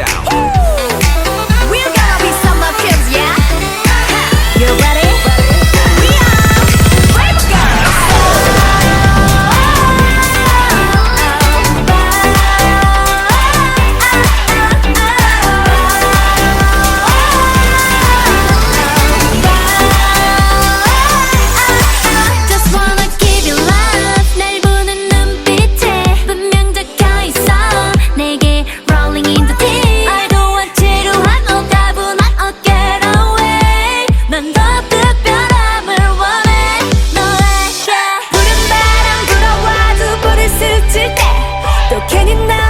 out. 있을 때 또 괜히 나